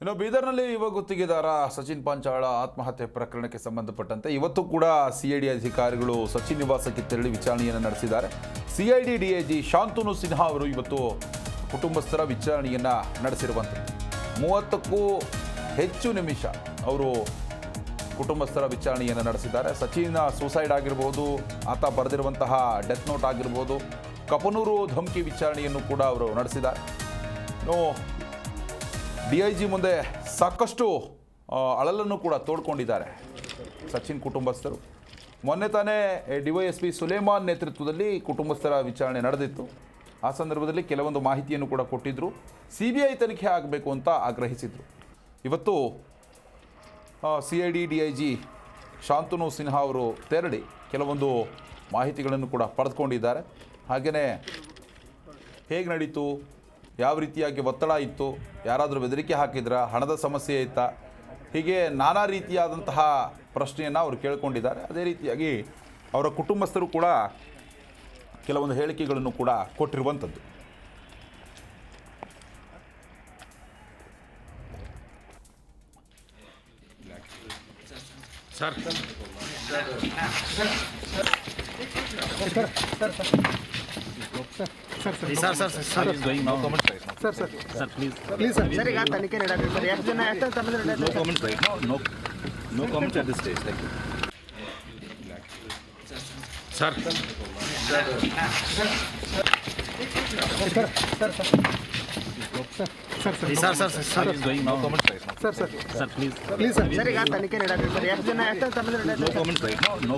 ಇನ್ನು ಬೀದರ್ನಲ್ಲಿ ಯುವ ಗುತ್ತಿಗೆದಾರ ಸಚಿನ್ ಪಾಂಚಾಳ ಆತ್ಮಹತ್ಯೆ ಪ್ರಕರಣಕ್ಕೆ ಸಂಬಂಧಪಟ್ಟಂತೆ ಇವತ್ತು ಕೂಡ ಸಿಐಡಿ ಅಧಿಕಾರಿಗಳು ಸಚಿನ್ ನಿವಾಸಕ್ಕೆ ತೆರಳಿ ವಿಚಾರಣೆಯನ್ನು ನಡೆಸಿದ್ದಾರೆ. ಸಿಐಡಿ ಜಿ ಶಾಂತನು ಸಿನ್ಹಾ ಅವರು ಇವತ್ತು ಕುಟುಂಬಸ್ಥರ ವಿಚಾರಣೆಯನ್ನು ನಡೆಸಿರುವಂಥದ್ದು ಮೂವತ್ತಕ್ಕೂ ಹೆಚ್ಚು ನಿಮಿಷ ಅವರು ಕುಟುಂಬಸ್ಥರ ವಿಚಾರಣೆಯನ್ನು ನಡೆಸಿದ್ದಾರೆ. ಸಚಿನ್ ಸೂಸೈಡ್ ಆಗಿರ್ಬೋದು, ಆತ ಬರೆದಿರುವಂತಹ ಡೆತ್ ನೋಟ್ ಆಗಿರ್ಬೋದು, ಕಪನೂರು ಧಮಕಿ ವಿಚಾರಣೆಯನ್ನು ಕೂಡ ಅವರು ನಡೆಸಿದ್ದಾರೆ. ಡಿ ಐ ಜಿ ಮುಂದೆ ಸಾಕಷ್ಟು ಅಳಲನ್ನು ಕೂಡ ತೋಡ್ಕೊಂಡಿದ್ದಾರೆ. ಸಚಿನ್ ಕುಟುಂಬಸ್ಥರು. ಮೊನ್ನೆ ತಾನೇ D Y S P Suleman ನೇತೃತ್ವದಲ್ಲಿ ಕುಟುಂಬಸ್ಥರ ವಿಚಾರಣೆ ನಡೆದಿತ್ತು. ಆ ಸಂದರ್ಭದಲ್ಲಿ ಕೆಲವೊಂದು ಮಾಹಿತಿಯನ್ನು ಕೂಡ ಕೊಟ್ಟಿದ್ದರು ಸಿ ಬಿ ಐ ತನಿಖೆ ಆಗಬೇಕು ಅಂತ ಆಗ್ರಹಿಸಿದರು. ಇವತ್ತು C I D D I G Shantanu Sinha ಅವರು ತೆರಳಿ ಕೆಲವೊಂದು ಮಾಹಿತಿಗಳನ್ನು ಕೂಡ ಪಡೆದುಕೊಂಡಿದ್ದಾರೆ. ಹಾಗೆಯೇ ಹೇಗೆ ನಡೀತು? ಯಾವ ರೀತಿಯಾಗಿ ಒತ್ತಡ ಇತ್ತು ಯಾರಾದರೂ ಬೆದರಿಕೆ ಹಾಕಿದ್ರಾ ಹಣದ ಸಮಸ್ಯೆ ಇತ್ತಾ? ಹೀಗೆ ನಾನಾ ರೀತಿಯಾದಂತಹ ಪ್ರಶ್ನೆಯನ್ನು ಅವರು ಕೇಳಿಕೊಂಡಿದ್ದಾರೆ. ಅದೇ ರೀತಿಯಾಗಿ ಅವರ ಕುಟುಂಬಸ್ಥರು ಕೂಡ ಕೆಲವೊಂದು ಹೇಳಿಕೆಗಳನ್ನು ಕೂಡ ಕೊಟ್ಟಿರುವಂಥದ್ದು. ಪ್ಲೀಸ್ ಸರ್ ಈಗ ತನಿಖೆ ನಡೆಯತ್ತೆ ಸರ್ ಎಷ್ಟು ಜನ ಎಷ್ಟು ಸಮಯದ ನಡೆಯತ್ತೆ No comments right now. No, no comments at this stage. Thank you. Sir sir sir Is going no comments right now. Sir sir Sir, please. Please sir sir ಈಗ ತನಿಖೆ ನಡೆಯತ್ತೆ sir ಎಷ್ಟು ಜನ ಎಷ್ಟು ಸಮಯದ No ನಡೆಯತ್ತೆ comments right now.